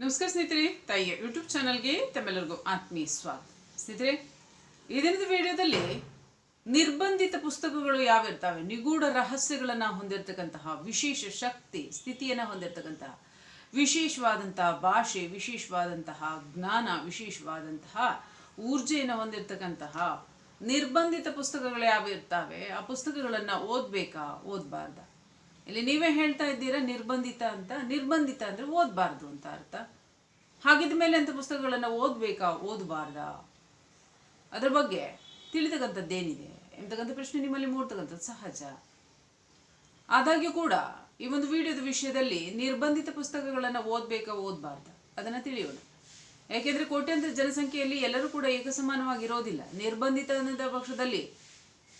ನಮಸ್ಕಾರ ಸ್ನೇಹಿತರೆ, ತಾಯಿಯ ಯೂಟ್ಯೂಬ್ ಚಾನಲ್ಗೆ ತಮ್ಮೆಲ್ಲರಿಗೂ ಆತ್ಮೀಯ ಸ್ವಾಗತ. ಸ್ನೇಹಿತರೆ, ಈ ದಿನದ ವಿಡಿಯೋದಲ್ಲಿ ನಿರ್ಬಂಧಿತ ಪುಸ್ತಕಗಳು ಯಾವಿರ್ತಾವೆ ನಿಗೂಢ ರಹಸ್ಯಗಳನ್ನು ಹೊಂದಿರತಕ್ಕಂತಹ ವಿಶೇಷ ಶಕ್ತಿ, ಸ್ಥಿತಿಯನ್ನು ಹೊಂದಿರತಕ್ಕಂತಹ ವಿಶೇಷವಾದಂತಹ ಭಾಷೆ, ವಿಶೇಷವಾದಂತಹ ಜ್ಞಾನ, ವಿಶೇಷವಾದಂತಹ ಊರ್ಜೆಯನ್ನು ಹೊಂದಿರತಕ್ಕಂತಹ ನಿರ್ಬಂಧಿತ ಪುಸ್ತಕಗಳು ಯಾವ ಇರ್ತಾವೆ ಆ ಪುಸ್ತಕಗಳನ್ನು ಓದಬೇಕಾ? ಓದಬಾರ್ದ? ಇಲ್ಲಿ ನೀವೇ ಹೇಳ್ತಾ ಇದ್ದೀರಾ ನಿರ್ಬಂಧಿತ ಅಂತ? ನಿರ್ಬಂಧಿತ ಅಂದರೆ ಓದಬಾರ್ದು ಅಂತ ಅರ್ಥ. ಹಾಗಿದ ಮೇಲೆ ಅಂತ ಪುಸ್ತಕಗಳನ್ನು ಓದಬೇಕಾ? ಓದಬಾರ್ದಾ? ಅದ್ರ ಬಗ್ಗೆ ತಿಳಿತಕ್ಕಂಥದ್ದೇನಿದೆ? ಎಂತಕ್ಕಂಥ ಪ್ರಶ್ನೆ ನಿಮ್ಮಲ್ಲಿ ಮೂಡ್ತಕ್ಕಂಥದ್ದು ಸಹಜ. ಆದಾಗ್ಯೂ ಕೂಡ ಈ ಒಂದು ವಿಡಿಯೋದ ವಿಷಯದಲ್ಲಿ ನಿರ್ಬಂಧಿತ ಪುಸ್ತಕಗಳನ್ನು ಓದಬೇಕಾ, ಓದಬಾರ್ದ? ಅದನ್ನು ತಿಳಿಯೋಣ. ಯಾಕೆಂದರೆ ಕೋಟ್ಯಾಂತರ ಜನಸಂಖ್ಯೆಯಲ್ಲಿ ಎಲ್ಲರೂ ಕೂಡ ಏಕಸಮಾನವಾಗಿರೋದಿಲ್ಲ. ನಿರ್ಬಂಧಿತ ಪಕ್ಷದಲ್ಲಿ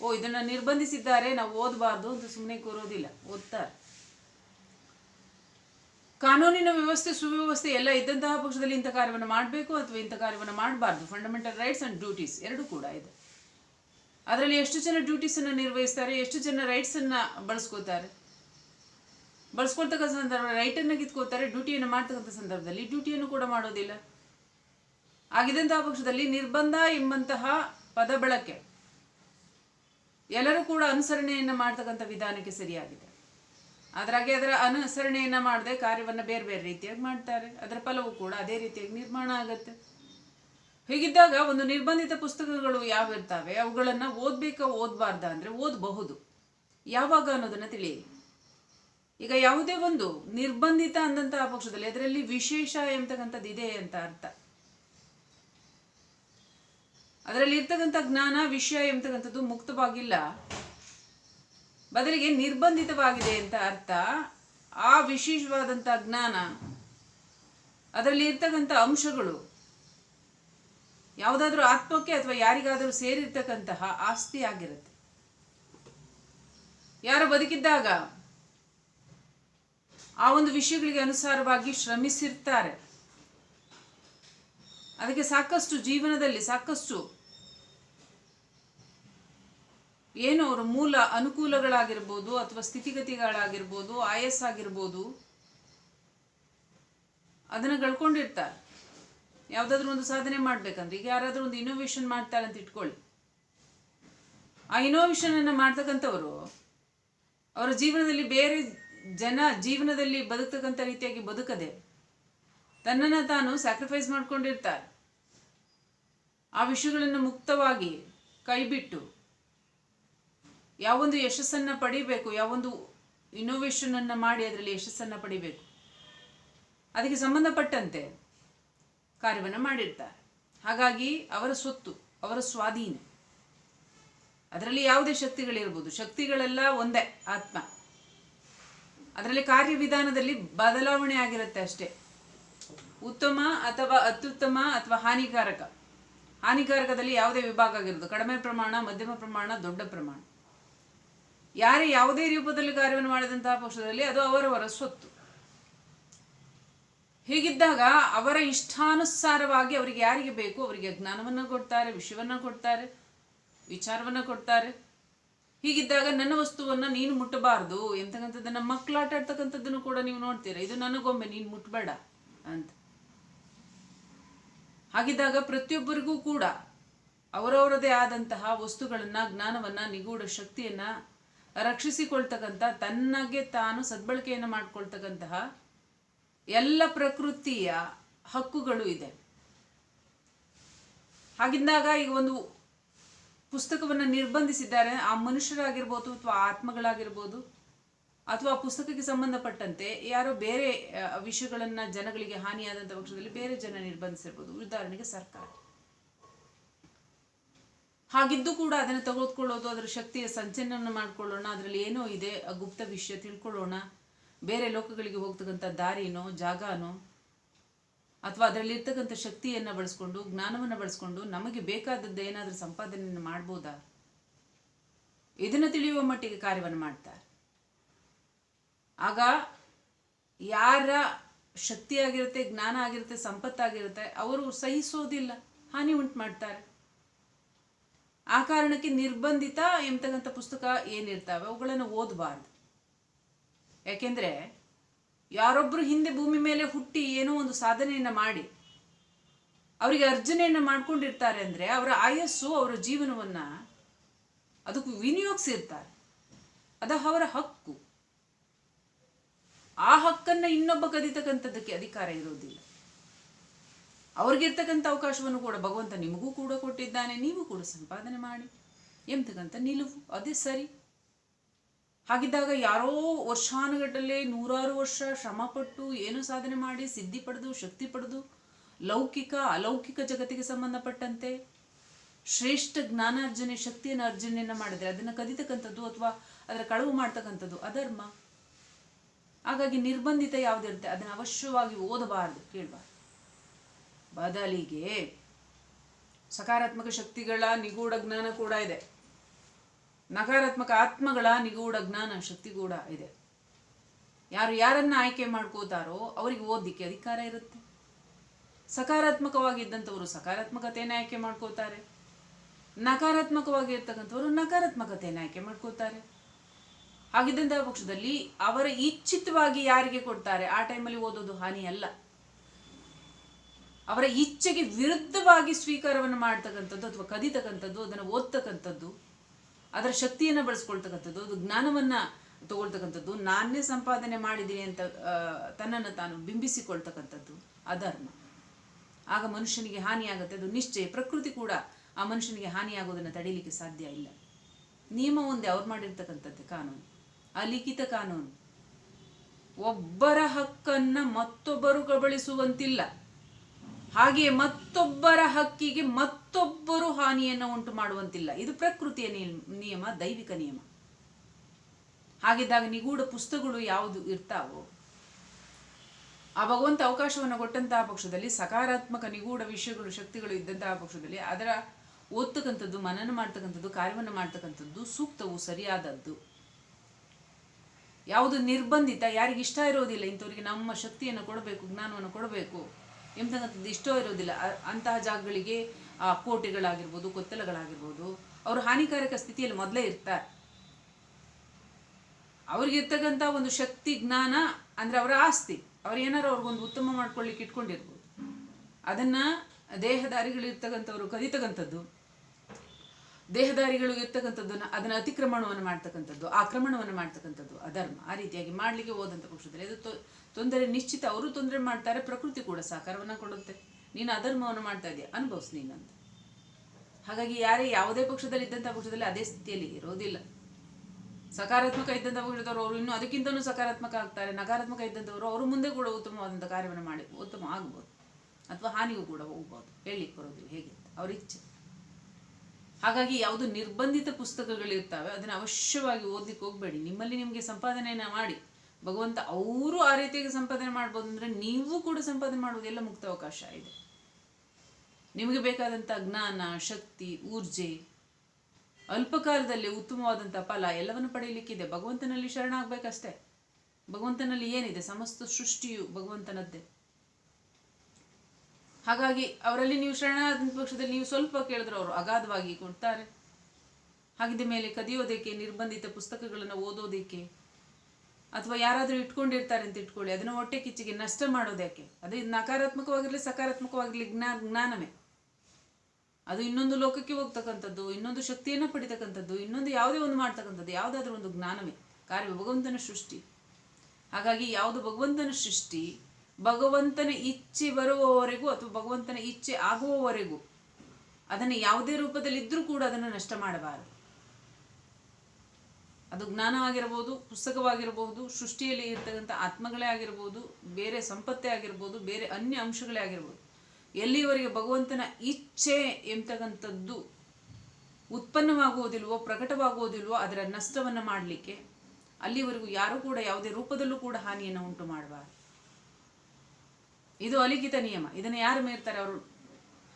ಓ, ಇದನ್ನು ನಿರ್ಬಂಧಿಸಿದ್ದಾರೆ, ನಾವು ಓದಬಾರ್ದು ಅಂತ ಸುಮ್ಮನೆ ಕೂರೋದಿಲ್ಲ, ಓದ್ತಾರೆ. ಕಾನೂನಿನ ವ್ಯವಸ್ಥೆ, ಸುವ್ಯವಸ್ಥೆ ಎಲ್ಲ ಇದ್ದಂತಹ ಪಕ್ಷದಲ್ಲಿ ಇಂಥ ಕಾರ್ಯವನ್ನು ಮಾಡಬೇಕು ಅಥವಾ ಇಂಥ ಕಾರ್ಯವನ್ನು ಮಾಡಬಾರ್ದು? ಫಂಡಮೆಂಟಲ್ ರೈಟ್ಸ್ ಆ್ಯಂಡ್ ಡ್ಯೂಟೀಸ್ ಎರಡೂ ಕೂಡ ಇದೆ. ಅದರಲ್ಲಿ ಎಷ್ಟು ಜನ ಡ್ಯೂಟೀಸನ್ನು ನಿರ್ವಹಿಸ್ತಾರೆ, ಎಷ್ಟು ಜನ ರೈಟ್ಸನ್ನು ಬಳಸ್ಕೋತಾರೆ? ಬಳಸ್ಕೊಳ್ತಕ್ಕ ಸಂದರ್ಭ ರೈಟನ್ನು ಕಿತ್ಕೋತಾರೆ ಡ್ಯೂಟಿಯನ್ನು ಮಾಡ್ತಕ್ಕಂಥ ಸಂದರ್ಭದಲ್ಲಿ ಡ್ಯೂಟಿಯನ್ನು ಕೂಡ ಮಾಡೋದಿಲ್ಲ. ಆಗಿದ್ದಂತಹ ಪಕ್ಷದಲ್ಲಿ ನಿರ್ಬಂಧ ಎಂಬಂತಹ ಪದ ಬಳಕೆ ಎಲ್ಲರೂ ಕೂಡ ಅನುಸರಣೆಯನ್ನು ಮಾಡ್ತಕ್ಕಂಥ ವಿಧಾನಕ್ಕೆ ಸರಿಯಾಗಿದೆ. ಅದರಾಗೆ ಅದರ ಅನುಸರಣೆಯನ್ನು ಮಾಡದೆ ಕಾರ್ಯವನ್ನು ಬೇರೆ ಬೇರೆ ರೀತಿಯಾಗಿ ಮಾಡ್ತಾರೆ. ಅದರ ಫಲವು ಕೂಡ ಅದೇ ರೀತಿಯಾಗಿ ನಿರ್ಮಾಣ ಆಗುತ್ತೆ. ಹೀಗಿದ್ದಾಗ ಒಂದು ನಿರ್ಬಂಧಿತ ಪುಸ್ತಕಗಳು ಯಾವ ಇರ್ತವೆ? ಅವುಗಳನ್ನು ಓದಬೇಕಾ, ಓದಬಾರ್ದ ಅಂದರೆ ಓದಬಹುದು. ಯಾವಾಗ ಅನ್ನೋದನ್ನು ತಿಳಿಯಿರಿ. ಈಗ ಯಾವುದೇ ಒಂದು ನಿರ್ಬಂಧಿತ ಅಂದಂತಹ ಪಕ್ಷದಲ್ಲಿ ಅದರಲ್ಲಿ ವಿಶೇಷ ಎಂಬತಕ್ಕಂಥದ್ದು ಇದೆ ಅಂತ ಅರ್ಥ. ಅದರಲ್ಲಿ ಇರ್ತಕ್ಕಂಥ ಜ್ಞಾನ, ವಿಷಯ ಎಂಬತಕ್ಕಂಥದ್ದು ಮುಕ್ತವಾಗಿಲ್ಲ. ಬದಲಿಗೆ ನಿರ್ಬಂಧಿತವಾಗಿದೆ ಅಂತ ಅರ್ಥ. ಆ ವಿಶೇಷವಾದಂಥ ಜ್ಞಾನ, ಅದರಲ್ಲಿ ಇರ್ತಕ್ಕಂಥ ಅಂಶಗಳು, ಯಾವುದಾದ್ರೂ ಆತ್ಮಕ್ಕೆ ಅಥವಾ ಯಾರಿಗಾದರೂ ಸೇರಿರ್ತಕ್ಕಂತಹ ಆಸ್ತಿ ಆಗಿರುತ್ತೆ. ಯಾರು ಬದುಕಿದ್ದಾಗ ಆ ಒಂದು ವಿಷಯಗಳಿಗೆ ಅನುಸಾರವಾಗಿ ಶ್ರಮಿಸಿರ್ತಾರೆ. ಅದಕ್ಕೆ ಸಾಕಷ್ಟು ಜೀವನದಲ್ಲಿ ಸಾಕಷ್ಟು ಏನು ಅವರ ಮೂಲ ಅನುಕೂಲಗಳಾಗಿರ್ಬೋದು ಅಥವಾ ಸ್ಥಿತಿಗತಿಗಳಾಗಿರ್ಬೋದು ಆಗಿರ್ಬೋದು, ಅದನ್ನು ಕಳ್ಕೊಂಡಿರ್ತಾರೆ ಯಾವುದಾದ್ರೂ ಒಂದು ಸಾಧನೆ ಮಾಡ್ಬೇಕಂದ್ರೆ, ಈಗ ಯಾರಾದರೂ ಒಂದು ಇನೋವೇಷನ್ ಮಾಡ್ತಾರೆ ಅಂತ ಇಟ್ಕೊಳ್ಳಿ. ಆ ಇನೋವೇಷನನ್ನು ಮಾಡ್ತಕ್ಕಂಥವರು ಅವರ ಜೀವನದಲ್ಲಿ ಬೇರೆ ಜನ ಜೀವನದಲ್ಲಿ ಬದುಕ್ತಕ್ಕಂಥ ರೀತಿಯಾಗಿ ಬದುಕದೆ ತನ್ನನ್ನು ತಾನು ಸ್ಯಾಕ್ರಿಫೈಸ್ ಮಾಡ್ಕೊಂಡಿರ್ತಾರೆ ಆ ವಿಷಯಗಳನ್ನು ಮುಕ್ತವಾಗಿ ಕೈಬಿಟ್ಟು ಯಾವೊಂದು ಯಶಸ್ಸನ್ನು ಪಡಿಬೇಕು, ಯಾವೊಂದು ಇನ್ನೋವೇಷನನ್ನು ಮಾಡಿ ಅದರಲ್ಲಿ ಯಶಸ್ಸನ್ನು ಪಡಿಬೇಕು. ಅದಕ್ಕೆ ಸಂಬಂಧಪಟ್ಟಂತೆ ಕಾರ್ಯವನ್ನು ಮಾಡಿರ್ತಾರೆ. ಹಾಗಾಗಿ ಅವರ ಸ್ವತ್ತು, ಅವರ ಸ್ವಾಧೀನ. ಅದರಲ್ಲಿ ಯಾವುದೇ ಶಕ್ತಿಗಳಿರ್ಬೋದು. ಶಕ್ತಿಗಳೆಲ್ಲ ಒಂದೇ ಆತ್ಮ. ಅದರಲ್ಲಿ ಕಾರ್ಯವಿಧಾನದಲ್ಲಿ ಬದಲಾವಣೆ ಆಗಿರುತ್ತೆ ಅಷ್ಟೇ. ಉತ್ತಮ ಅಥವಾ ಅತ್ಯುತ್ತಮ ಅಥವಾ ಹಾನಿಕಾರಕ? ಹಾನಿಕಾರಕದಲ್ಲಿ ಯಾವುದೇ ವಿಭಾಗ ಆಗಿರೋದು? ಕಡಿಮೆ ಪ್ರಮಾಣ, ಮಧ್ಯಮ ಪ್ರಮಾಣ, ದೊಡ್ಡ ಪ್ರಮಾಣ? ಯಾರೇ ಯಾವುದೇ ರೂಪದಲ್ಲಿ ಕಾರ್ಯವನ್ನು ಮಾಡಿದಂತಹ ಪಕ್ಷದಲ್ಲಿ ಅದು ಅವರವರ ಸ್ವತ್ತು. ಹೀಗಿದ್ದಾಗ ಅವರ ಇಷ್ಟಾನುಸಾರವಾಗಿ ಅವರಿಗೆ ಯಾರಿಗೆ ಬೇಕು? ಅವರಿಗೆ ಜ್ಞಾನವನ್ನು ಕೊಡ್ತಾರೆ, ವಿಷಯವನ್ನು ಕೊಡ್ತಾರೆ, ವಿಚಾರವನ್ನು ಕೊಡ್ತಾರೆ. ಹೀಗಿದ್ದಾಗ ನನ್ನ ವಸ್ತುವನ್ನು ನೀನು ಮುಟ್ಟಬಾರ್ದು. ಎಂತಕ್ಕಂಥದ್ದನ್ನು ಮಕ್ಕಳಾಟ ಆಡ್ತಕ್ಕಂಥದ್ದನ್ನು ಕೂಡ ನೀವು ನೋಡ್ತೀರಾ. ಇದು ನನಗೊಮ್ಮೆ, ನೀನು ಮುಟ್ಟಬೇಡ ಅಂತ. ಹಾಗಿದ್ದಾಗ ಪ್ರತಿಯೊಬ್ಬರಿಗೂ ಕೂಡ ಅವರವರದೇ ಆದಂತಹ ವಸ್ತುಗಳನ್ನು, ಜ್ಞಾನವನ್ನು, ನಿಗೂಢ ಶಕ್ತಿಯನ್ನು ರಕ್ಷಿಸಿಕೊಳ್ತಕ್ಕಂಥ, ತನ್ನಗೆ ತಾನು ಸದ್ಬಳಕೆಯನ್ನು ಮಾಡಿಕೊಳ್ತಕ್ಕಂತಹ ಎಲ್ಲ ಪ್ರಕೃತಿಯ ಹಕ್ಕುಗಳು ಇದೆ. ಹಾಗಿದ್ದಾಗ ಈಗ ಒಂದು ಪುಸ್ತಕವನ್ನು ನಿರ್ಬಂಧಿಸಿದ್ದಾರೆ. ಆ ಮನುಷ್ಯರಾಗಿರ್ಬೋದು ಅಥವಾ ಆತ್ಮಗಳಾಗಿರ್ಬೋದು. ಅಥವಾ ಪುಸ್ತಕಕ್ಕೆ ಸಂಬಂಧಪಟ್ಟಂತೆ ಯಾರೋ ಬೇರೆ ವಿಷಯಗಳನ್ನು ಜನಗಳಿಗೆ ಹಾನಿಯಾದಂಥ ಪಕ್ಷದಲ್ಲಿ ಬೇರೆ ಜನ ನಿರ್ಬಂಧಿಸಿರ್ಬೋದು. ಉದಾಹರಣೆಗೆ ಸರ್ಕಾರ. ಹಾಗಿದ್ದು ಕೂಡ ಅದನ್ನು ತೆಗೆದುಕೊಳ್ಳೋದು, ಅದರ ಶಕ್ತಿಯ ಸಂಚಲನ ಮಾಡ್ಕೊಳ್ಳೋಣ, ಅದರಲ್ಲಿ ಏನೋ ಇದೆ ಗುಪ್ತ ವಿಷಯ ತಿಳ್ಕೊಳ್ಳೋಣ, ಬೇರೆ ಲೋಕಗಳಿಗೆ ಹೋಗ್ತಕ್ಕಂಥ ದಾರಿನೋ, ಜಾಗನೋ, ಅಥವಾ ಅದರಲ್ಲಿ ಇರ್ತಕ್ಕಂಥ ಶಕ್ತಿಯನ್ನು ಬಳಸ್ಕೊಂಡು, ಜ್ಞಾನವನ್ನು ಬಳಸ್ಕೊಂಡು ನಮಗೆ ಬೇಕಾದದ್ದು ಏನಾದರೂ ಸಂಪಾದನೆಯನ್ನು ಮಾಡ್ಬೋದಾ? ಇದನ್ನು ತಿಳಿಯುವ ಮಟ್ಟಿಗೆ ಕಾರ್ಯವನ್ನು ಮಾಡ್ತಾರೆ. ಆಗ ಯಾರ ಶಕ್ತಿ ಆಗಿರುತ್ತೆ, ಜ್ಞಾನ ಆಗಿರುತ್ತೆ ಸಂಪತ್ತಾಗಿರುತ್ತೆ ಅವರು ಸಹಿಸೋದಿಲ್ಲ. ಹಾನಿ ಉಂಟು ಮಾಡ್ತಾರೆ. ಆ ಕಾರಣಕ್ಕೆ ನಿರ್ಬಂಧಿತ ಎಂಬತಕ್ಕಂಥ ಪುಸ್ತಕ ಏನಿರ್ತಾವೆ, ಅವುಗಳನ್ನು ಓದಬಾರ್ದು. ಯಾಕೆಂದರೆ ಯಾರೊಬ್ಬರು ಹಿಂದೆ ಭೂಮಿ ಮೇಲೆ ಹುಟ್ಟಿ ಏನೋ ಒಂದು ಸಾಧನೆಯನ್ನು ಮಾಡಿ, ಅವರಿಗೆ ಅರ್ಜನೆಯನ್ನು ಮಾಡ್ಕೊಂಡಿರ್ತಾರೆ ಅಂದರೆ ಅವರ ಆಯಸ್ಸು, ಅವರ ಜೀವನವನ್ನು ಅದಕ್ಕೂ ವಿನಿಯೋಗಿಸಿರ್ತಾರೆ. ಅದು ಅವರ ಹಕ್ಕು. ಆ ಹಕ್ಕನ್ನು ಇನ್ನೊಬ್ಬ ಕದಿತಕ್ಕಂಥದ್ದಕ್ಕೆ ಅಧಿಕಾರ ಇರೋದಿಲ್ಲ ಅವ್ರಿಗಿರ್ತಕ್ಕಂಥ ಅವಕಾಶವನ್ನು ಕೂಡ ಭಗವಂತ ನಿಮಗೂ ಕೂಡ ಕೊಟ್ಟಿದ್ದಾನೆ, ನೀವು ಕೂಡ ಸಂಪಾದನೆ ಮಾಡಿ. ಎಂಬತಕ್ಕಂಥ ನಿಲುವು? ಅದೇ ಸರಿ. ಹಾಗಿದ್ದಾಗ ಯಾರೋ ವರ್ಷಾನುಗಟ್ಟಲೆ ನೂರಾರು ವರ್ಷ ಶ್ರಮಪಟ್ಟು ಏನು ಸಾಧನೆ ಮಾಡಿ, ಸಿದ್ಧಿ ಪಡೆದು, ಶಕ್ತಿ ಪಡೆದು, ಲೌಕಿಕ, ಅಲೌಕಿಕ ಜಗತ್ತಿಗೆ ಸಂಬಂಧಪಟ್ಟಂತೆ ಶ್ರೇಷ್ಠ ಜ್ಞಾನಾರ್ಜನೆ ಶಕ್ತಿಯನ್ನು ಅರ್ಜನೆಯನ್ನು ಮಾಡಿದರೆ ಅದನ್ನು ಕದಿತಕ್ಕಂಥದ್ದು ಅಥವಾ ಅದರ ಕಳವು ಮಾಡ್ತಕ್ಕಂಥದ್ದು ಅಧರ್ಮ. ಹಾಗಾಗಿ ನಿರ್ಬಂಧಿತ ಯಾವುದಿರುತ್ತೆ? ಅದನ್ನು ಅವಶ್ಯವಾಗಿ ಓದಬಾರದು, ಕೇಳಬಾರ್ದು. ಬದಲಿಗೆ ಸಕಾರಾತ್ಮಕ ಶಕ್ತಿಗಳ ನಿಗೂಢ ಜ್ಞಾನ ಕೂಡ ಇದೆ. ನಕಾರಾತ್ಮಕ ಆತ್ಮಗಳ ನಿಗೂಢ ಜ್ಞಾನ ಶಕ್ತಿ ಕೂಡ ಇದೆ. ಯಾರು ಯಾರನ್ನ ಆಯ್ಕೆ ಮಾಡ್ಕೋತಾರೋ ಅವರಿಗೆ ಓದಲಿಕ್ಕೆ ಅಧಿಕಾರ ಇರುತ್ತೆ. ಸಕಾರಾತ್ಮಕವಾಗಿದ್ದಂಥವರು ಸಕಾರಾತ್ಮಕತೆಯನ್ನು ಆಯ್ಕೆ ಮಾಡ್ಕೋತಾರೆ. ನಕಾರಾತ್ಮಕವಾಗಿ ಇರ್ತಕ್ಕಂಥವ್ರು ನಕಾರಾತ್ಮಕತೆಯನ್ನು ಆಯ್ಕೆ ಮಾಡ್ಕೋತಾರೆ. ಹಾಗಿದ್ದಂತಹ ಪಕ್ಷದಲ್ಲಿ ಅವರ ಇಚ್ಛಿತವಾಗಿ ಯಾರಿಗೆ ಕೊಡ್ತಾರೆ? ಆ ಟೈಮಲ್ಲಿ ಓದೋದು ಹಾನಿ ಅಲ್ಲ. ಅವರ ಇಚ್ಛೆಗೆ ವಿರುದ್ಧವಾಗಿ ಸ್ವೀಕಾರವನ್ನು ಮಾಡ್ತಕ್ಕಂಥದ್ದು ಅಥವಾ ಕದಿತಕ್ಕಂಥದ್ದು, ಅದನ್ನು ಓದ್ತಕ್ಕಂಥದ್ದು, ಅದರ ಶಕ್ತಿಯನ್ನು ಬಳಸ್ಕೊಳ್ತಕ್ಕಂಥದ್ದು, ಅದು ಜ್ಞಾನವನ್ನು ತಗೊಳ್ತಕ್ಕಂಥದ್ದು, ನಾನೇ ಸಂಪಾದನೆ ಮಾಡಿದ್ದೀನಿ ಅಂತ ತನ್ನನ್ನು ತಾನು ಬಿಂಬಿಸಿಕೊಳ್ತಕ್ಕಂಥದ್ದು, ಅಧರ್ಮ. ಆಗ ಮನುಷ್ಯನಿಗೆ ಹಾನಿಯಾಗುತ್ತೆ ಅದು ನಿಶ್ಚಯ. ಪ್ರಕೃತಿ ಕೂಡ ಆ ಮನುಷ್ಯನಿಗೆ ಹಾನಿಯಾಗೋದನ್ನು ತಡೀಲಿಕ್ಕೆ ಸಾಧ್ಯ ಇಲ್ಲ. ನಿಯಮ ಒಂದೇ, ಅವ್ರು ಮಾಡಿರ್ತಕ್ಕಂಥದ್ದು ಕಾನೂನು. ಅಲಿಖಿತ ಕಾನೂನು. ಒಬ್ಬರ ಹಕ್ಕನ್ನ ಮತ್ತೊಬ್ಬರು ಕಬಳಿಸುವಂತಿಲ್ಲ. ಹಾಗೆಯೇ ಮತ್ತೊಬ್ಬರ ಹಕ್ಕಿಗೆ ಮತ್ತೊಬ್ಬರು ಹಾನಿಯನ್ನು ಉಂಟು ಮಾಡುವಂತಿಲ್ಲ. ಇದು ಪ್ರಕೃತಿಯ ನಿಯಮ, ದೈವಿಕ ನಿಯಮ. ಹಾಗಿದ್ದಾಗ ನಿಗೂಢ ಪುಸ್ತಕಗಳು ಯಾವುದು ಇರ್ತಾವೋ, ಆ ಭಗವಂತ ಅವಕಾಶವನ್ನು ಕೊಟ್ಟಂತಹ ಪಕ್ಷದಲ್ಲಿ, ಸಕಾರಾತ್ಮಕ ನಿಗೂಢ ವಿಷಯಗಳು, ಶಕ್ತಿಗಳು ಇದ್ದಂತಹ ಪಕ್ಷದಲ್ಲಿ ಅದರ ಓದ್ತಕ್ಕಂಥದ್ದು, ಮನನ ಮಾಡ್ತಕ್ಕಂಥದ್ದು, ಕಾರ್ಯವನ್ನು ಮಾಡ್ತಕ್ಕಂಥದ್ದು, ಸೂಕ್ತವು ಸರಿಯಾದದ್ದು. ಯಾವುದು ನಿರ್ಬಂಧಿತ, ಯಾರಿಗೆ ಇಷ್ಟ ಇರೋದಿಲ್ಲ ಇಂಥವ್ರಿಗೆ ನಮ್ಮ ಶಕ್ತಿಯನ್ನು ಕೊಡಬೇಕು, ಜ್ಞಾನವನ್ನು ಕೊಡಬೇಕು. ಎಂಬತಕ್ಕಂಥದ್ದು ಇಷ್ಟ ಇರೋದಿಲ್ಲ. ಅಂತಹ ಜಾಗಗಳಿಗೆ, ಆ, ಕೋಟೆಗಳಾಗಿರ್ಬೋದು, ಕೊತ್ತಲಗಳಾಗಿರ್ಬೋದು, ಅವರು ಹಾನಿಕಾರಕ ಸ್ಥಿತಿಯಲ್ಲಿ ಮೊದಲೇ ಇರ್ತಾರೆ. ಅವ್ರಿಗೆ ಇರ್ತಕ್ಕಂಥ ಒಂದು ಶಕ್ತಿ, ಜ್ಞಾನ ಅಂದರೆ ಅವರ ಆಸ್ತಿ. ಅವ್ರು ಏನಾರು ಅವ್ರಿಗೊಂದು ಉತ್ತಮ ಮಾಡ್ಕೊಳ್ಳಿಕ್ಕೆ ಇಟ್ಕೊಂಡಿರ್ಬೋದು. ಅದನ್ನು ದೇಹದಾರಿಗಳಿರ್ತಕ್ಕಂಥವ್ರು ಕದಿತಕ್ಕಂಥದ್ದು ದೇಹದಾರಿಗಳು ಇರ್ತಕ್ಕಂಥದ್ದನ್ನ ಅದನ್ನ ಅತಿಕ್ರಮಣವನ್ನು ಮಾಡ್ತಕ್ಕಂಥದ್ದು, ಆಕ್ರಮಣವನ್ನು ಮಾಡ್ತಕ್ಕಂಥದ್ದು, ಅಧರ್ಮ. ಆ ರೀತಿಯಾಗಿ ಮಾಡಲಿಕ್ಕೆ ಹೋದಂಥ ಪಕ್ಷದಲ್ಲಿ ಅದು ತೊಂದರೆ ನಿಶ್ಚಿತ ಅವರು ತೊಂದರೆ ಮಾಡ್ತಾರೆ, ಪ್ರಕೃತಿ ಕೂಡ ಸಹಕಾರವನ್ನು ಕೊಡುತ್ತೆ. ನೀನು ಅಧರ್ಮವನ್ನು ಮಾಡ್ತಾ ಇದೆಯಾ ಅನುಭವಿಸ್ ನೀನಂತ. ಹಾಗಾಗಿ ಯಾರೇ ಯಾವುದೇ ಪಕ್ಷದಲ್ಲಿ ಇದ್ದಂಥ ಪಕ್ಷದಲ್ಲಿ ಅದೇ ಸ್ಥಿತಿಯಲ್ಲಿ ಇರೋದಿಲ್ಲ. ಸಕಾರಾತ್ಮಕ ಇದ್ದಂಥ ಪಕ್ಷದವರು ಅವರು ಇನ್ನೂ ಅದಕ್ಕಿಂತಲೂ ಸಕಾರಾತ್ಮಕ ಆಗ್ತಾರೆ, ನಕಾರಾತ್ಮಕ ಇದ್ದಂಥವರು ಅವರು ಮುಂದೆ ಕೂಡ ಉತ್ತಮವಾದಂಥ ಕಾರ್ಯವನ್ನು ಮಾಡಿ ಉತ್ತಮ ಆಗ್ಬೋದು. ಅಥವಾ ಹಾನಿಗೂ ಕೂಡ ಹೋಗ್ಬೋದು. ಹೇಳಲಿಕ್ಕೆ ಬರೋದಿಲ್ಲ, ಹೇಗೆ ಅವ್ರ ಇಚ್ಛೆ. ಹಾಗಾಗಿ ಯಾವುದು ನಿರ್ಬಂಧಿತ ಪುಸ್ತಕಗಳಿರ್ತಾವೆ, ಅದನ್ನು ಅವಶ್ಯವಾಗಿ ಓದಲಿಕ್ಕೆ ಹೋಗಬೇಡಿ. ನಿಮ್ಮಲ್ಲಿ ನಿಮಗೆ ಸಂಪಾದನೆಯನ್ನು ಮಾಡಿ. ಭಗವಂತ ಅವರು ಆ ರೀತಿಯಾಗಿ ಸಂಪಾದನೆ ಮಾಡ್ಬೋದು ಅಂದರೆ ನೀವು ಕೂಡ ಸಂಪಾದನೆ ಮಾಡುವುದೆಲ್ಲ ಮುಕ್ತ ಅವಕಾಶ ಇದೆ. ನಿಮಗೆ ಬೇಕಾದಂಥ ಜ್ಞಾನ, ಶಕ್ತಿ, ಊರ್ಜೆ, ಅಲ್ಪಕಾಲದಲ್ಲಿ ಉತ್ತಮವಾದಂಥ ಫಲ ಎಲ್ಲವನ್ನು ಪಡೆಯಲಿಕ್ಕಿದೆ ಭಗವಂತನಲ್ಲಿ ಶರಣಾಗಬೇಕಷ್ಟೇ. ಭಗವಂತನಲ್ಲಿ ಏನಿದೆ? ಸಮಸ್ತ ಸೃಷ್ಟಿಯು ಭಗವಂತನದ್ದೇ. ಹಾಗಾಗಿ ಅವರಲ್ಲಿ ನೀವು ಶರಣಾದ ಪಕ್ಷದಲ್ಲಿ ನೀವು ಸ್ವಲ್ಪ ಕೇಳಿದ್ರೆ ಅವರು ಅಗಾಧವಾಗಿ ಕೊಡ್ತಾರೆ. ಹಾಗಿದ್ದ ಮೇಲೆ ಕದಿಯೋದಕ್ಕೆ, ನಿರ್ಬಂಧಿತ ಪುಸ್ತಕಗಳನ್ನು ಓದೋದಕ್ಕೆ ಅಥವಾ ಯಾರಾದರೂ ಇಟ್ಕೊಂಡಿರ್ತಾರೆ ಅಂತ ಇಟ್ಕೊಳ್ಳಿ, ಅದನ್ನು ಹೊಟ್ಟೆ ಕಿಚ್ಚಿಗೆ ನಷ್ಟ ಮಾಡೋದಕ್ಕೆ ಅದು ನಕಾರಾತ್ಮಕವಾಗಿರಲಿ, ಸಕಾರಾತ್ಮಕವಾಗಿರಲಿ ಜ್ಞಾ, ಜ್ಞಾನವೇ. ಅದು ಇನ್ನೊಂದು ಲೋಕಕ್ಕೆ ಹೋಗ್ತಕ್ಕಂಥದ್ದು, ಇನ್ನೊಂದು ಶಕ್ತಿಯನ್ನು ಪಡಿತಕ್ಕಂಥದ್ದು, ಇನ್ನೊಂದು ಯಾವುದೇ ಒಂದು ಮಾಡ್ತಕ್ಕಂಥದ್ದು, ಯಾವುದಾದ್ರೂ ಒಂದು ಜ್ಞಾನವೇ. ಕಾರ್ಯ ಭಗವಂತನ ಸೃಷ್ಟಿ. ಹಾಗಾಗಿ ಯಾವುದು ಭಗವಂತನ ಸೃಷ್ಟಿ ಭಗವಂತನ ಇಚ್ಛೆ ಬರುವವರೆಗೂ ಅಥವಾ ಭಗವಂತನ ಇಚ್ಛೆ ಆಗುವವರೆಗೂ ಅದನ್ನು ಯಾವುದೇ ರೂಪದಲ್ಲಿ ಇದ್ರೂ ಕೂಡ ಅದನ್ನು ನಷ್ಟ ಮಾಡಬಾರದು. ಅದು ಜ್ಞಾನವಾಗಿರಬಹುದು ಪುಸ್ತಕವಾಗಿರಬಹುದು ಸೃಷ್ಟಿಯಲ್ಲಿ ಇರ್ತಕ್ಕಂಥ ಆತ್ಮಗಳೇ ಆಗಿರ್ಬೋದು, ಬೇರೆ ಸಂಪತ್ತೇ ಆಗಿರ್ಬೋದು, ಬೇರೆ ಅನ್ಯ ಅಂಶಗಳೇ ಆಗಿರ್ಬೋದು. ಎಲ್ಲಿಯವರೆಗೆ ಭಗವಂತನ ಇಚ್ಛೆ ಎಂತಕ್ಕಂಥದ್ದು ಉತ್ಪನ್ನವಾಗುವುದಿಲ್ವೋ, ಪ್ರಕಟವಾಗುವುದಿಲ್ವೋ ಅದರ ನಷ್ಟವನ್ನು ಮಾಡಲಿಕ್ಕೆ ಅಲ್ಲಿವರೆಗೂ ಯಾರೂ ಕೂಡ ಯಾವುದೇ ರೂಪದಲ್ಲೂ ಕೂಡ ಹಾನಿಯನ್ನು ಉಂಟು ಮಾಡಬಾರದು. ಇದು ಅಲಿಖಿತ ನಿಯಮ. ಇದನ್ನು ಯಾರು ಮೀರ್ತಾರೆ ಅವರು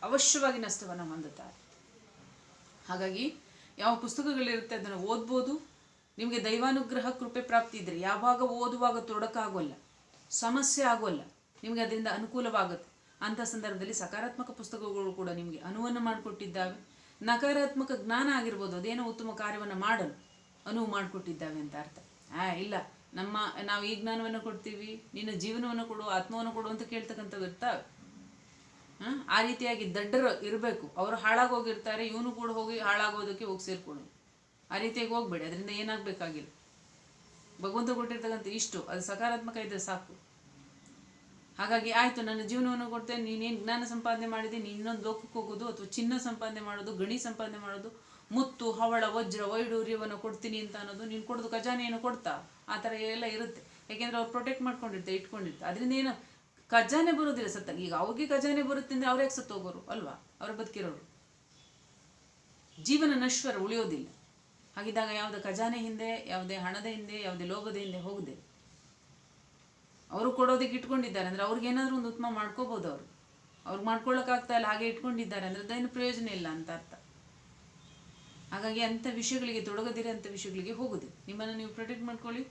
ಅವಶ್ಯವಾಗಿ ನಷ್ಟವನ್ನು ಹೊಂದುತ್ತಾರೆ. ಹಾಗಾಗಿ ಯಾವ ಪುಸ್ತಕಗಳಿರುತ್ತೆ ಅದನ್ನು ಓದ್ಬೋದು. ನಿಮಗೆ ದೈವಾನುಗ್ರಹ, ಕೃಪೆ ಪ್ರಾಪ್ತಿ ಇದ್ದರೆ ಯಾವಾಗ ಓದುವಾಗ ತೊಡಕಾಗೋಲ್ಲ, ಸಮಸ್ಯೆ ಆಗೋಲ್ಲ, ನಿಮಗೆ ಅದರಿಂದ ಅನುಕೂಲವಾಗುತ್ತೆ. ಅಂಥ ಸಂದರ್ಭದಲ್ಲಿ ಸಕಾರಾತ್ಮಕ ಪುಸ್ತಕಗಳು ಕೂಡ ನಿಮಗೆ ಅನುವನ್ನು ಮಾಡಿಕೊಟ್ಟಿದ್ದಾವೆ. ನಕಾರಾತ್ಮಕ ಜ್ಞಾನ ಆಗಿರ್ಬೋದು, ಅದೇನೋ ಉತ್ತಮ ಕಾರ್ಯವನ್ನು ಮಾಡಲು ಅನುವು ಮಾಡಿಕೊಟ್ಟಿದ್ದಾವೆ ಅಂತ ಅರ್ಥ. ಆ, ಇಲ್ಲ. ನಮ್ಮ, ನಾವು ಈ ಜ್ಞಾನವನ್ನು ಕೊಡ್ತೀವಿ, ನಿನ್ನ ಜೀವನವನ್ನು ಕೊಡು, ಆತ್ಮವನ್ನು ಕೊಡು ಅಂತ ಕೇಳ್ತಕ್ಕಂಥವ್ ಇರ್ತಾವೆ? ಆ ರೀತಿಯಾಗಿ ದಡ್ಡರು ಇರಬೇಕು. ಅವರು ಹಾಳಾಗೋಗಿರ್ತಾರೆ, ಇವನು ಕೂಡ ಹೋಗಿ ಹಾಳಾಗೋದಕ್ಕೆ ಹೋಗಿ ಸೇರ್ಕೊಳ್ಳಿ ಆ ರೀತಿಯಾಗಿ ಹೋಗ್ಬೇಡಿ. ಅದರಿಂದ ಏನಾಗಬೇಕಾಗಿಲ್ಲ. ಭಗವಂತ ಕೊಟ್ಟಿರ್ತಕ್ಕಂಥ ಇಷ್ಟು, ಅದು ಸಕಾರಾತ್ಮಕ ಇದ್ದರೆ ಸಾಕು. ಹಾಗಾಗಿ ಆಯಿತು, ನನ್ನ ಜೀವನವನ್ನು ಕೊಡ್ತೇನೆ, ನೀನೇನು ಜ್ಞಾನ ಸಂಪಾದನೆ ಮಾಡಿದೆ, ನೀನು ಇನ್ನೊಂದು ಲೋಕಕ್ಕೆ ಹೋಗೋದು ಅಥವಾ ಚಿನ್ನ ಸಂಪಾದನೆ ಮಾಡೋದು, ಗಣಿ ಸಂಪಾದನೆ ಮಾಡೋದು ಮುತ್ತು, ಹವಳ, ವಜ್ರ, ವೈಡೂರ್ಯವನ್ನು ಕೊಡ್ತೀನಿ ಅಂತ ಅನ್ನೋದು ನೀನು ಕೊಡೋದು ಖಜಾನೆಯನ್ನು ಕೊಡ್ತಾ? ಆ ಥರ ಎಲ್ಲ ಇರುತ್ತೆ. ಯಾಕೆಂದ್ರೆ ಅವ್ರು ಪ್ರೊಟೆಕ್ಟ್ ಮಾಡ್ಕೊಂಡಿರ್ತಾರೆ, ಇಟ್ಕೊಂಡಿರ್ತಾರೆ. ಅದರಿಂದ ಏನು? ಖಜಾನೆ ಬರೋದಿಲ್ಲ ಸತ್ತಾಗ. ಈಗ ಅವ್ರಿಗೆ ಖಜಾನೆ ಬರುತ್ತೆ ಅಂದರೆ ಸತ್ತು ಹೋಗೋರು ಅಲ್ವಾ? ಅವ್ರ ಬದುಕಿರೋರು. ಜೀವನ ನಶ್ವರ ಉಳಿಯೋದಿಲ್ಲ. ಹಾಗಿದ್ದಾಗ ಯಾವುದೇ ಖಜಾನೆ ಹಿಂದೆ, ಯಾವುದೇ ಹಣದ ಹಿಂದೆ, ಯಾವುದೇ ಲೋಭದ ಹಿಂದೆ ಹೋಗದೆ ಅವರು ಕೊಡೋದಕ್ಕೆ ಇಟ್ಕೊಂಡಿದ್ದಾರೆ ಅಂದರೆ ಅವ್ರಿಗೆ ಏನಾದರೂ ಒಂದು ಉತ್ತಮ ಮಾಡ್ಕೋಬೋದು ಅವರು. ಅವ್ರಿಗೆ ಮಾಡ್ಕೊಳ್ಳೋಕ್ಕಾಗ್ತಾ ಇಲ್ಲ, ಹಾಗೆ ಇಟ್ಕೊಂಡಿದ್ದಾರೆ ಅಂದರೆ ಅದೇನು ಪ್ರಯೋಜನ ಇಲ್ಲ ಅಂತ ಅರ್ಥ. ಹಾಗಾಗಿ ಅಂಥ ವಿಷಯಗಳಿಗೆ, ತೊಡಗದಿರ ಅಂಥ ವಿಷಯಗಳಿಗೆ ಹೋಗೋದು. ನಿಮ್ಮನ್ನು ನೀವು ಪ್ರೊಟೆಕ್ಟ್ ಮಾಡ್ಕೊಳ್ಳಿ.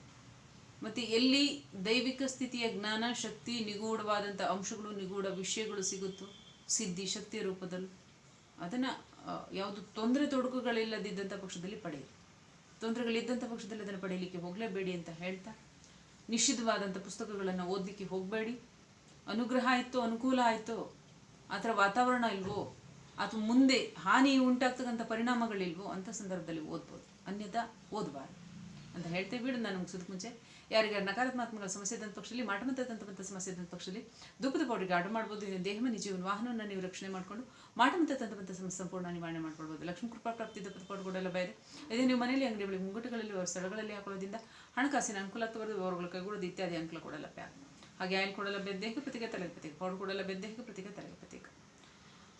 ಮತ್ತು ಎಲ್ಲಿ ದೈವಿಕ ಸ್ಥಿತಿಯ ಜ್ಞಾನ, ಶಕ್ತಿ, ನಿಗೂಢವಾದಂಥ ಅಂಶಗಳು, ನಿಗೂಢ ವಿಷಯಗಳು ಸಿಗುತ್ತೋ, ಸಿದ್ಧಿ ಶಕ್ತಿಯ ರೂಪದಲ್ಲಿ ಅದನ್ನು ಯಾವುದು ತೊಂದರೆ ತೊಡಕುಗಳಿಲ್ಲದಿದ್ದಂಥ ಪಕ್ಷದಲ್ಲಿ ಪಡೆಯಿರಿ. ತೊಂದರೆಗಳಿದ್ದಂಥ ಪಕ್ಷದಲ್ಲಿ ಅದನ್ನು ಪಡೆಯಲಿಕ್ಕೆ ಹೋಗಲೇಬೇಡಿ ಅಂತ ಹೇಳ್ತಾ ನಿಷಿದ್ಧವಾದಂಥ ಪುಸ್ತಕಗಳನ್ನು ಓದಲಿಕ್ಕೆ ಹೋಗಬೇಡಿ. ಅನುಗ್ರಹ ಆಯಿತು, ಅನುಕೂಲ ಆಯಿತು, ಆ ಥರ ವಾತಾವರಣ ಇಲ್ವೋ ಅಥವಾ ಮುಂದೆ ಹಾನಿ ಉಂಟಾಗ್ತಕ್ಕಂಥ ಪರಿಣಾಮಗಳಿಲ್ವೋ ಅಂಥ ಸಂದರ್ಭದಲ್ಲಿ ಓದ್ಬೋದು. ಅನ್ಯಥಾ ಓದಬಾರ್ದು. ಅಂತ ಹೇಳ್ತೇವೆ ಬಿಡು, ನಾನು ಮುಗಿಸೋದಕ್ಕೆ ಮುಂಚೆ. ಯಾರಿಗಾರು ನಕಾರಾತ್ಮಕ ಸಮಸ್ಯೆ ಇದ್ದಂಥ ಪಕ್ಷದಲ್ಲಿ ಮಾಟಮಂತ ತಂತ್ರವಂತ ಸಮಸ್ಯೆ ಇದ್ದಂಥ ಪಕ್ಷದಲ್ಲಿ, ದುಃಖದ ಪೌಡಿಗೆ ಆರ್ಡರ್ ಮಾಡ್ಬೋದು ದೇಹಮನಿ ದೇಹ ಮನೆ ಜೀವನ ವಾಹನವನ್ನು ನೀವು ರಕ್ಷಣೆ ಮಾಡಿಕೊಂಡು ಮಾಟಮಂತ ಸಮಸ್ಯೆ ಸಂಪೂರ್ಣ ನಿವಾರಣೆ ಮಾಡ್ಬೋದು ಲಕ್ಷ್ಮೀ ಕೃಪಾ ಪ್ರಾಪ್ತಿ ದುಃಖದ ಪೌಡ್ಗಳೆಲ್ಲ ಬೇರೆ. ಇದೇ ನೀವು ಮನೆಯಲ್ಲಿ ಅಂಗಡಿಗಳಲ್ಲಿ ಮುಂಗಟ್ಟುಗಳಲ್ಲಿ ಸ್ಥಳಗಳಲ್ಲಿ ಹಾಕೋದ್ರಿಂದ ಹಣಕಾಸಿನ ಅನುಕೂಲ ತೋರಿದ ಅವರುಗಳ ಕೈಗೂಡೋದು ಇತ್ಯಾದಿ ಅನುಕೂಲ ಕೂಡ ಲಭ್ಯ ಹಾಗೆ ಆಯಿಲ್ ಕೊಡಲ್ಲ ಬೆದ್ದೇಹಕ್ಕೆ ಪ್ರತಿಗೆ ತಲೆಗೆ ಪ್ರತೀಕ ಪೌಡರ್ ಕೊಡಲ್ಲ ಬೆದ್ದೇಹಕ್ಕೆ ಪ್ರತಿಗೆ ತಲೆಗೆ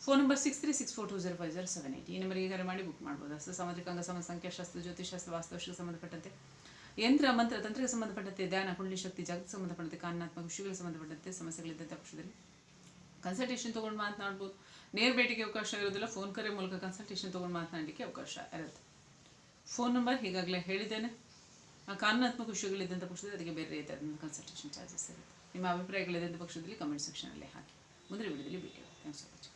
phone number six three six four two zero five zero seven eight ಈ ನಂಬರಿಗೆ ಕರೆ ಮಾಡಿ ಬುಕ್ ಮಾಡ್ಬೋದು. ಅಷ್ಟು ಸಾಮಾಜಿಕ ಅಂಗ, ಸಮ ಸಂಖ್ಯಾಶಾಸ್ತ್ರ ಜ್ಯೋತಿಷಾಸ್ತ್ರ ವಾಸ್ತುಶಕ್ಕೆ ಸಂಬಂಧಪಟ್ಟಂತೆ. ಯಂತ್ರ, ಮಂತ್ರ ತಂತ್ರಕ್ಕೆ ಸಂಬಂಧಪಟ್ಟಂತೆ, ಧ್ಯಾನ, ಕುಂಡಲಿ ಶಕ್ತಿ, ಜಗತ್ ಸಂಬಂಧಪಟ್ಟಂತೆ ಕಾನೂನಾತ್ಮಕ ವಿಷಯಗಳಿಗೆ ಸಂಬಂಧಪಟ್ಟಂತೆ ಸಮಸ್ಯೆಗಳಿದ್ದಂಥ ಪಕ್ಷದಲ್ಲಿ. ಕನ್ಸಲ್ಟೇಷನ್ ತೊಗೊಂಡು ಮಾತನಾಡ್ಬೋದು. ನೇರ ಭೇಟಿಗೆ ಅವಕಾಶ ಇರೋದಿಲ್ಲ. ಫೋನ್ ಕರೆ ಮೂಲಕ ಕನ್ಸಲ್ಟೇಷನ್ ತೊಗೊಂಡು ಮಾತನಾಡಲಿಕ್ಕೆ ಅವಕಾಶ ಇರುತ್ತೆ. ಫೋನ್ ನಂಬರ್ ಈಗಾಗಲೇ ಹೇಳಿದ್ದೇನೆ. ಕಾನೂನಾತ್ಮಕ ವಿಷಯಗಳಿದ್ದಂಥ ಪಕ್ಷದಲ್ಲಿ ಅದಕ್ಕೆ ಬೇರೆ ರೀತಿಯಾದಂಥ ಕನ್ಸಲ್ಟೇಷನ್ ಚಾರ್ಜಸ್ ಇರುತ್ತೆ. ನಿಮ್ಮ ಅಭಿಪ್ರಾಯಗಳಿದ್ದಂಥ ಪಕ್ಷದಲ್ಲಿ ಕಮೆಂಟ್ ಸೆಕ್ಷನಲ್ಲಿ ಹಾಕಿ. ಮುಂದಿನ ವಿಡಿಯೋದಲ್ಲಿ ಭೇಟಿ ಥ್ಯಾಂಕ್ಸ್ ಸೊ ವಾಚಿಂಗ್